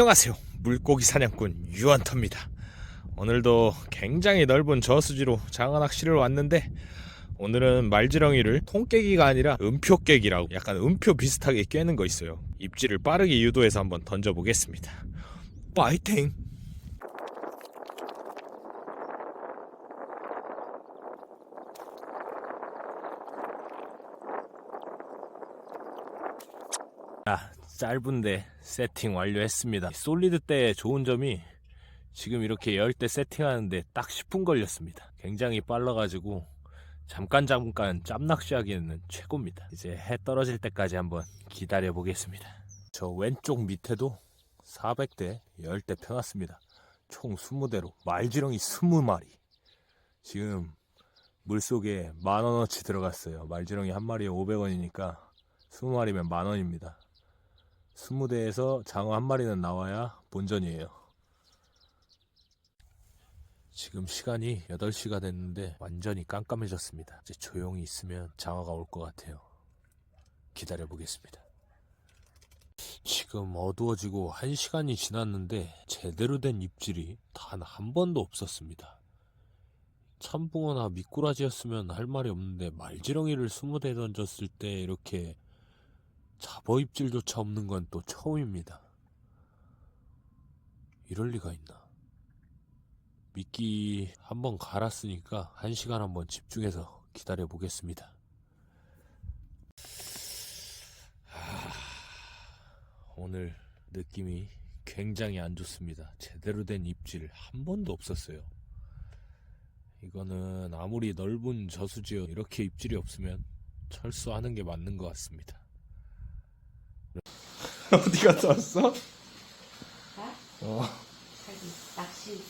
안녕하세요. 물고기 사냥꾼 유한터입니다. 오늘도 굉장히 넓은 저수지로 장어 낚시를 왔는데 오늘은 말지렁이를 통깨기가 아니라 음표깨기라고 약간 음표 비슷하게 꿰는 거 있어요. 입질을 빠르게 유도해서 한번 던져보겠습니다. 파이팅! 자, 짧은데 세팅 완료했습니다. 솔리드 때 좋은 점이 지금 이렇게 열 때 세팅하는데 딱 10분 걸렸습니다. 굉장히 빨라가지고 잠깐 잠깐 짬낚시하기에는 최고입니다. 이제 해 떨어질 때까지 한번 기다려 보겠습니다. 저 왼쪽 밑에도 400대 10대 펴놨습니다. 총 20대로 말지렁이 20마리. 지금 물속에 만원어치 들어갔어요. 말지렁이 한 마리에 500원이니까 20마리면 만원입니다. 20대에서 장어 한 마리는 나와야 본전이에요. 지금 시간이 8시가 됐는데 완전히 깜깜해졌습니다. 이제 조용히 있으면 장어가 올 것 같아요. 기다려 보겠습니다. 지금 어두워지고 1시간이 지났는데 제대로 된 입질이 단 한 번도 없었습니다. 참붕어나 미꾸라지였으면 할 말이 없는데 말지렁이를 20대 던졌을 때 이렇게 잡어 입질조차 없는 건 또 처음입니다. 이럴 리가 있나? 미끼 한번 갈았으니까 한 시간 한번 집중해서 기다려 보겠습니다. 오늘 느낌이 굉장히 안 좋습니다. 제대로 된 입질 한 번도 없었어요. 이거는 아무리 넓은 저수지여 이렇게 입질이 없으면 철수하는 게 맞는 것 같습니다. 어디 갔다 왔어? 어. 자기 낚시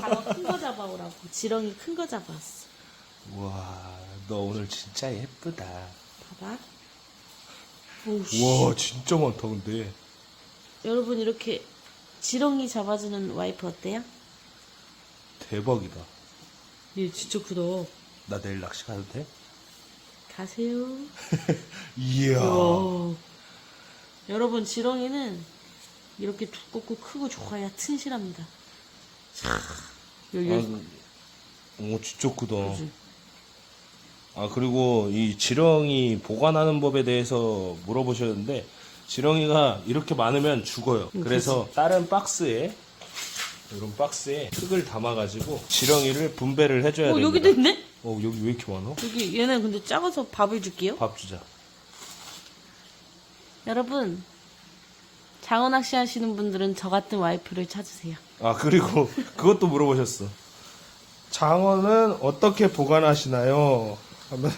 방어 큰거 잡아오라고 지렁이 큰 거 잡아왔어 와, 너 오늘 진짜 예쁘다. 봐봐 오우씨 와, 진짜 많다 근데. 여러분 이렇게 지렁이 잡아주는 와이프 어때요? 대박이다. 얘 진짜 크다 나 내일 낚시 가도 돼? 가세요 이야. 여러분 지렁이는 이렇게 두껍고 크고 좋아야 튼실합니다 자, 여기 오, 진짜 크다. 그지? 아, 그리고 이 지렁이 보관하는 법에 대해서 물어보셨는데, 지렁이가 이렇게 많으면 죽어요. 음, 그래서 다른 박스에, 이런 박스에 흙을 담아가지고 지렁이를 분배를 해줘야 어 됩니다. 여기도 있네? 어, 여기 왜 이렇게 많아? 여기 얘는 근데 작아서 밥을 줄게요 밥 주자. 여러분 장어 낚시 하시는 분들은 저 같은 와이프를 찾으세요 아 그리고 그것도 물어보셨어. 장어는 어떻게 보관하시나요? 하면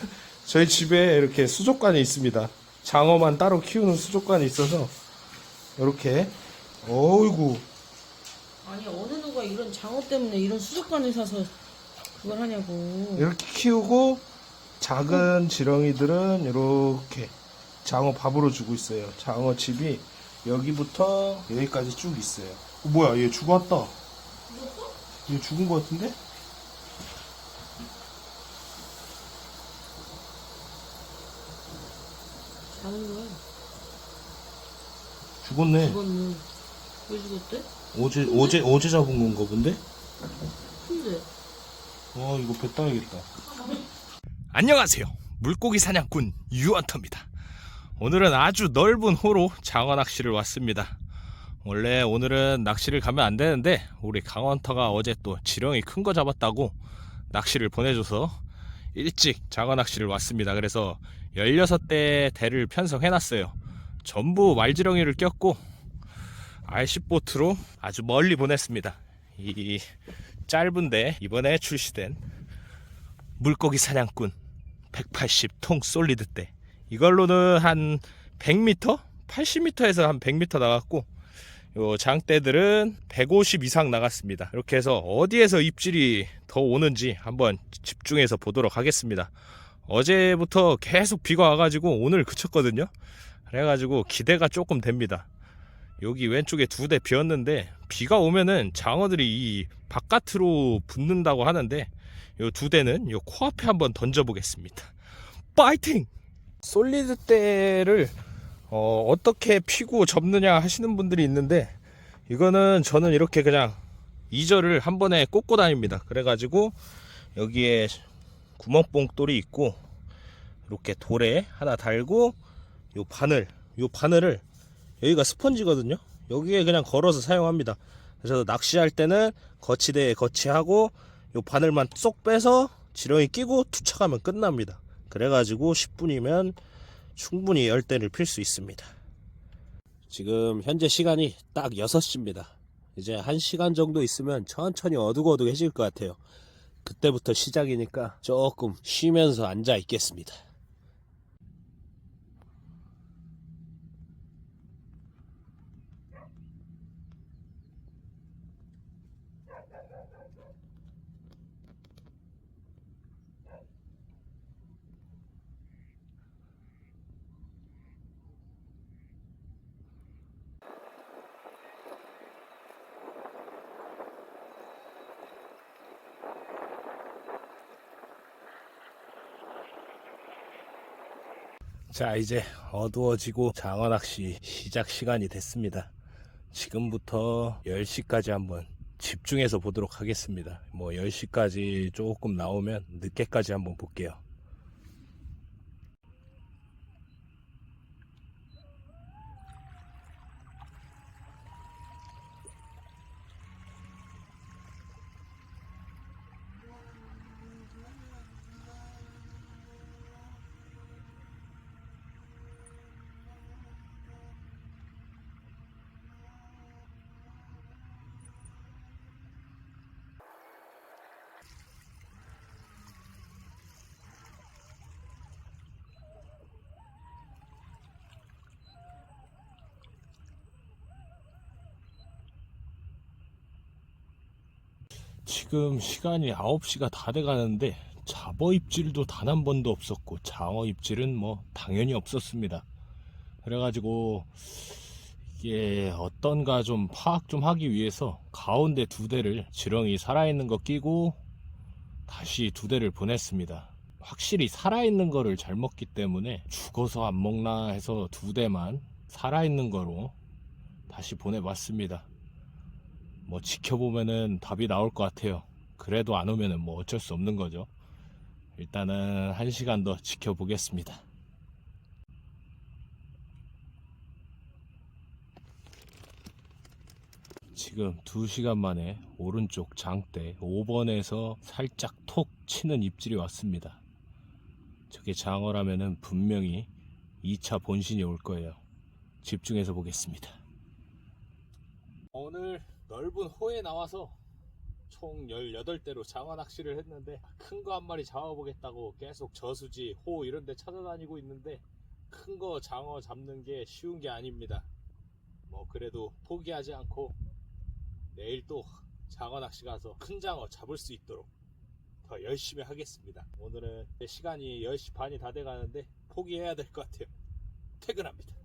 저희 집에 이렇게 수족관이 있습니다. 장어만 따로 키우는 수족관이 있어서 이렇게 어이구 아니 어느 누가 이런 장어 때문에 이런 수족관을 사서 그걸 하냐고 이렇게 키우고 작은 지렁이들은 이렇게 장어 밥으로 주고 있어요. 장어 집이 여기부터 여기까지 쭉 있어요. 어, 뭐야 얘 죽었다. 얘 죽은 것 같은데? 자는 거야 죽었네. 죽었네 왜 죽었대? 어제 어제 어제 잡은 건가 본데? 근데 와 이거 배 따야겠다. 안녕하세요. 물고기 사냥꾼 유언터입니다. 오늘은 아주 넓은 호로 장어 낚시를 왔습니다. 원래 오늘은 낚시를 가면 안 되는데 우리 강원터가 어제 또 지렁이 큰 거 잡았다고 낚시를 보내줘서 일찍 장어 낚시를 왔습니다. 그래서 16대 대를 편성해놨어요. 전부 말지렁이를 꼈고 RC보트로 아주 멀리 보냈습니다. 이 짧은데 이번에 출시된 물고기 사냥꾼 180통 솔리드 대 이걸로는 한 100m? 80m에서 한 100m 나갔고 요 장대들은 150 이상 나갔습니다. 이렇게 해서 어디에서 입질이 더 오는지 한번 집중해서 보도록 하겠습니다. 어제부터 계속 비가 와가지고 오늘 그쳤거든요. 그래가지고 기대가 조금 됩니다. 여기 왼쪽에 두 대 비었는데 비가 오면은 장어들이 이 바깥으로 붙는다고 하는데 요 두 대는 요 코앞에 한번 던져보겠습니다. 파이팅! 솔리드 대를 어, 어떻게 피고 접느냐 하시는 분들이 있는데 이거는 저는 이렇게 그냥 이절을 한 번에 꽂고 다닙니다. 그래가지고 여기에 구멍뽕돌이 있고 이렇게 돌에 하나 달고 요 바늘 요 바늘을 여기가 스펀지거든요. 여기에 그냥 걸어서 사용합니다. 그래서 낚시할 때는 거치대에 거치하고 요 바늘만 쏙 빼서 지렁이 끼고 투척하면 끝납니다. 그래가지고 10분이면 충분히 열대를 필 수 있습니다. 지금 현재 시간이 딱 6시입니다. 이제 1시간 정도 있으면 천천히 어둑어둑해질 것 같아요. 그때부터 시작이니까 조금 쉬면서 앉아 있겠습니다. 자, 이제 어두워지고 장어 낚시 시작 시간이 됐습니다. 지금부터 10시까지 한번 집중해서 보도록 하겠습니다. 뭐 10시까지 조금 나오면 늦게까지 한번 볼게요. 지금 시간이 9시가 다 돼가는데 잡어 입질도 단 한 번도 없었고 장어 입질은 뭐 당연히 없었습니다. 그래가지고 이게 어떤가 좀 파악 좀 하기 위해서 가운데 두 대를 지렁이 살아있는 거 끼고 다시 두 대를 보냈습니다. 확실히 살아있는 거를 잘 먹기 때문에 죽어서 안 먹나 해서 두 대만 살아있는 거로 다시 보내봤습니다. 뭐 지켜보면은 답이 나올 것 같아요. 그래도 안 오면은 뭐 어쩔 수 없는 거죠. 일단은 한 시간 더 지켜보겠습니다. 지금 2시간 만에 오른쪽 장대 5번에서 살짝 톡 치는 입질이 왔습니다. 저게 장어라면은 분명히 2차 본신이 올 거예요. 집중해서 보겠습니다. 오늘 넓은 호에 나와서 총 18대로 장어 낚시를 했는데 큰 거 한 마리 잡아보겠다고 계속 저수지, 호 이런 데 찾아다니고 있는데 큰 거 장어 잡는 게 쉬운 게 아닙니다. 뭐 그래도 포기하지 않고 내일 또 장어 낚시 가서 큰 장어 잡을 수 있도록 더 열심히 하겠습니다. 오늘은 시간이 10시 반이 다 돼가는데 포기해야 될 것 같아요. 퇴근합니다.